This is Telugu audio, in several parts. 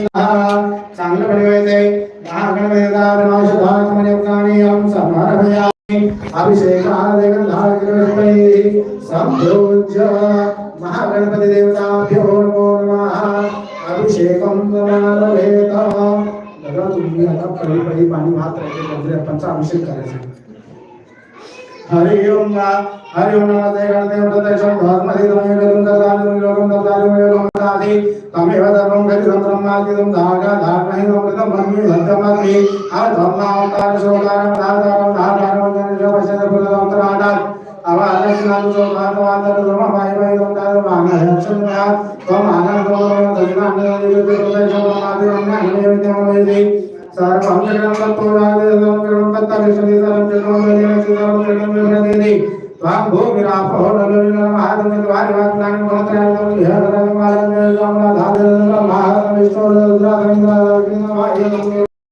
सांगपणवेते महागणवेदारणौषधात्मयोगानीयं समर्पयामि अभिषेकादिगन्धाकिरवैः सम्भोज्य महागणपतिदेवताभ्यो नमो नमः अभिषेकं समारभेत दादा तुम्ही आता पडी पडी पाणी भात राहते पंचा अभिषेक करायचा हरि ओम हरि ओम नमस्ते गणदेव प्रत्यक्षं भागमधीतमेव करदानं योगं करदानं योगं करदाति तमेव సమర్పి ఆ ధర్మావతార శోకారం నాదారం నాదారం జనజోపశన పులవంతరాడాల్ అవాదశనాలు శోకాతవాదరు ధర్మ భయమై ఉంటారు మానహర్షణ త్వం ఆనందోదయం ధర్మాభివృద్ధి సర్వం జగం తోడాదేదం గ్రహం తత్తరిషణీతరం జగం వేదిన సీతరం జగం వేదిని త్వం భూమిరాపో నలున మహాదమి వారి వాగ్నాని గుణత్రయం విహరణ మాలం జగం నాథాదేదం మహాదమి విష్ణుదేవ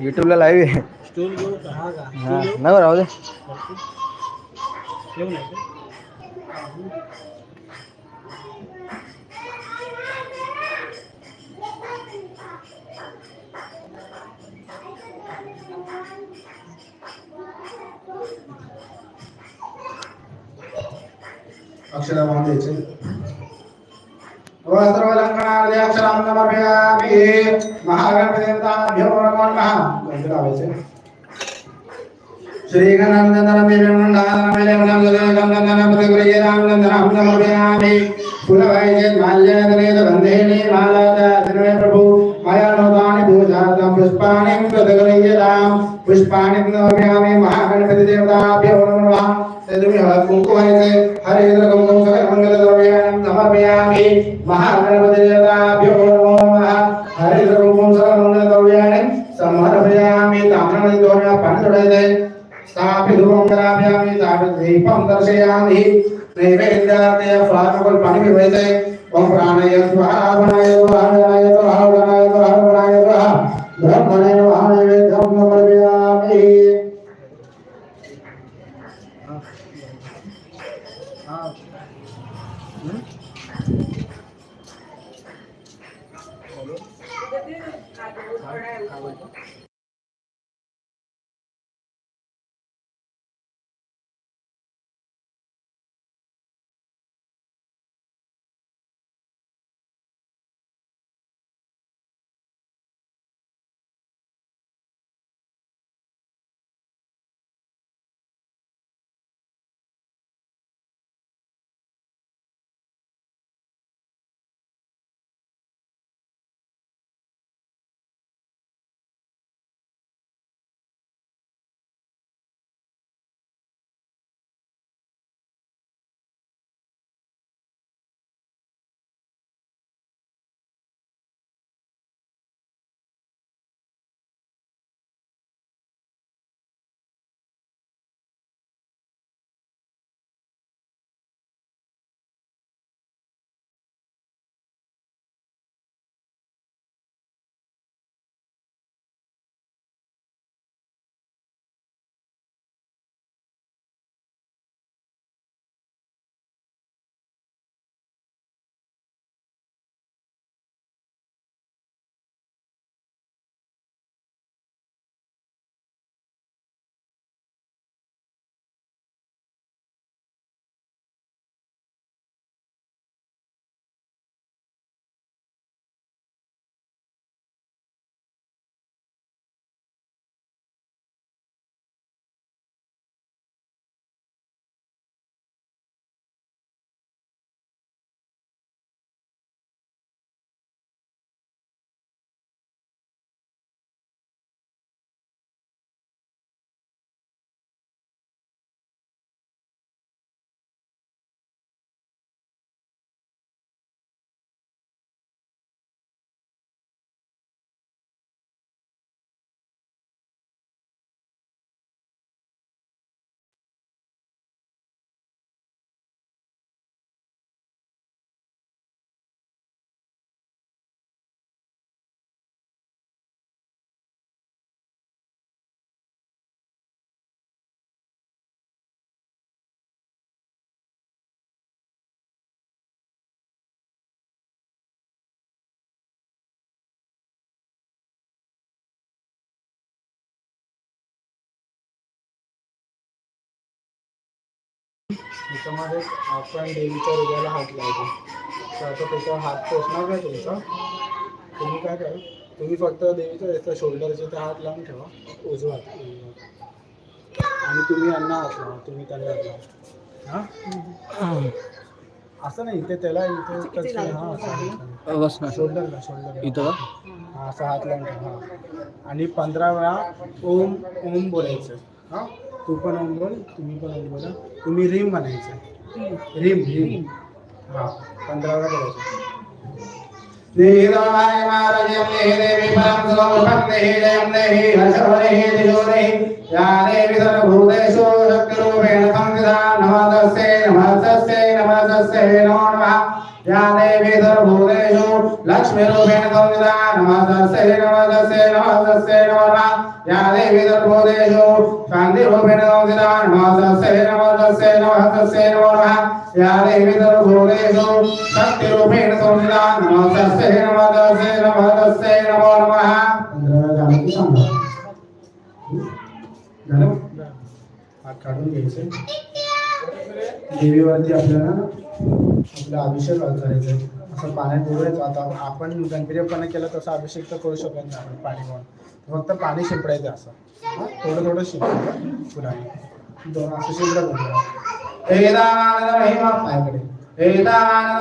यूट्यूबला लाईव्ह आहे नवर राहू दे అక్షరం బాగుంది ఇచ్చింది అక్షరం నమ మహాగణపతి దేవతాభ్యో నమో శ్రీగణందనమేరణామేరణామృతగురయరామనందనామృతమృతయామి కులవైజన్మాల్యాదనేత వందేనే మాలాదాధనమే ప్రభు మయా నోదాని పూజార్థం పుష్పాణి మృతగురయరాం పుష్పాణి నోమ్యామి మహాగణపతి దేవతాభ్యో నమః కుంకుమైతే హరేంద్ర కుంకుమ మంగళ ద్రవ్యాణం సమర్పయామి మహాగణపతి దేవతాభ్యో నమో నమః హరేంద్ర కుంకుమ మంగళ ద్రవ్యాణి स्थापि ध्रुवङ्गराभ्यामि तावत् दीपं दर्शयामि नैवेद्यार्थे फानकुल्पनिविभैते ॐ प्राणय स्वाहावनाय स्वाहावनाय स्वाहावनाय स्वाहावनाय स्वाहा ब्रह्मणे महानैवेद्यं समर्पयामि त्याच्यामध्ये आपण देवीच्या हृदयाला हात लावतो तर आता त्याचा हात पोचणार नाही तुमचा तुम्ही काय करा तुम्ही फक्त देवीचं त्याचा शोल्डरचे ते हात लावून ठेवा उजवा आणि तुम्ही यांना हात लावा तुम्ही त्यांना हात लावा हां असं नाही इथे त्याला इथे हां शोल्डरला शोल्डर इथं हां असं हात लावून ठेवा आणि पंधरा वेळा ओम ओम बोलायचं हां तू पण बोल तुम्ही पण बोला तुम्ही रिम म्हणायचं रिम रिम हा वेळा करायचा महाराज हे परम हे देहि हे देहि हे यानेऽपि सर्वभूतेषु शक्तिरूपेण संविधान् नमस्तस्यै नमस्तस्यै नमस्तस्यै नमो नमः यानेऽपि सर्वभूतेषु लक्ष्मीरूपेण संविधान् नमस्तस्यै नमस्तस्यै नमस्तस्यै नमो नमः यानेऽपि सर्वभूतेषु शान्तिरूपेण संविधान् नमस्तस्यै नमस्तस्यै नमस्तस्यै नमो नमः यानेऽपि सर्वभूतेषु शक्तिरूपेण संविधान् नमस्तस्यै नमस्तस्यै नमस्तस्यै नमो नमः काढून घ्यायचं देवीवरती आपल्याला आपला अभिषेक करायचा आहे असं पाण्यात बुडवायचं आता आपण गंभीरपणा केलं तसं अभिषेक तर करू शकत नाही आपण पाणी म्हणून फक्त पाणी शिंपडायचं असं हां थोडं थोडं शिंपडायचं फुलाने दोन असं शिंपडत होतं पाच महिमा पाच वेदानंद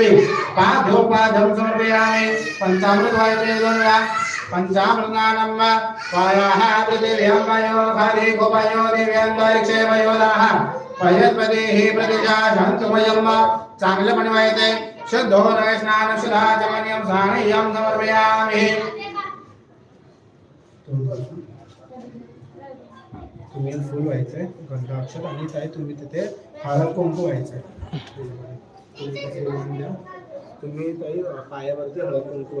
महिमा पाधो पंचामृत व्हायचे दोन वेळा పంచామృతానమ్మ వాయాహ పృథివ్యంబయోహరికుపయో దివ్యంబరిక్షేమయోదాహ वयस्पती ही प्रतिजा शांतमयम चांगलं बनवायचे शुद्ध नवे स्नान शुद्धा चमनियम सानियम समर्पयामि तुम्ही फुल व्हायचंय गंधाक्षर आणि काय तुम्ही तिथे हळद कुंकू तुम्ही ताई पायावरती हळद कुंकू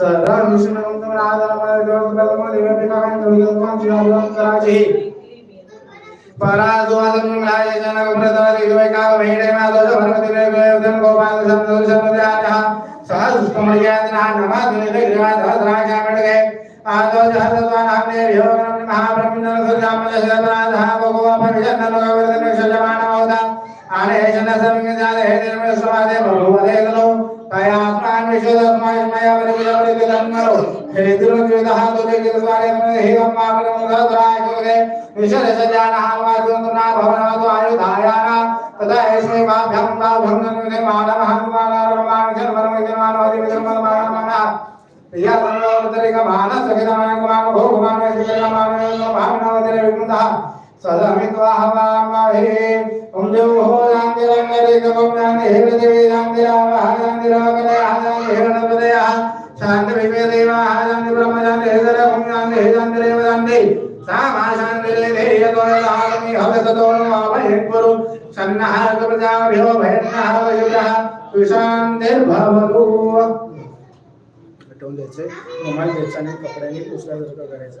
सर्वं विष्णुवन्तं राधारमणं बलमं देवपिकाहं दुर्गं जीवाभं कराजि पराद्वादं नाय जनकप्रदारि द्वैका भेडे मादोष भरमतिरे गोयदं गोपाल संतोष समदानः सहस्कमर्यादना नमादिने ग्रीवाधाधरागामणगे आदोष हतवान हमने योगनं महाब्रह्मणं सुजामजसदनाधः गोपापरिजन्न लोकवर्धने सजमान होता आने जन संगजाले हे निर्मल स्वादे भगवते तलो तया आत्मा విషదమాయమయావరిగలవరిగలన్నారు హరిద్రుల విదహాతులగిలవారమన హేవమాపరముదాద్రాయుగలే విశరసజానహామాజునా భవనాదు ఆయుధాయాన తదా యశ్వేవాభ్యం నా सलमित्वाहवामहे ॐ जौः नान्दिरङ्गरेकमं नान्दिहृदये नान्दिरामहान्दिरामकरहान्दिहृदयः शान्तविवेदेवाः नान्दिब्रह्मजान्दिहृदयं नान्दिहृदान्दिरेवदान्दे सामाशान्दिरेधे यतो यदागमिह ततो मामहेन्गुरु सन्नः प्रजाभ्यो भयन्नः वयुजः विशान्तिर्भवतु द्यायचे मोबाईल द्यायचा आणि कपड्यांनी पुसल्यासारखं करायचं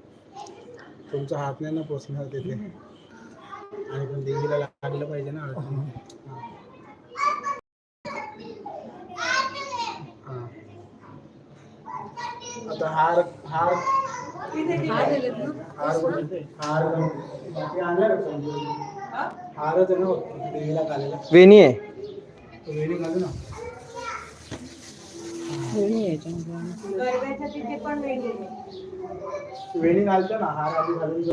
तुमचा हात नाही ना पोचणार तिथे आणि पण देवीला लागलं पाहिजे ना आता हार हार हारच आहे ना हो, देवीला कालेला वेणी आहे वेणी ना वेणी आहे वेणी घालतो ना हार आधी घालून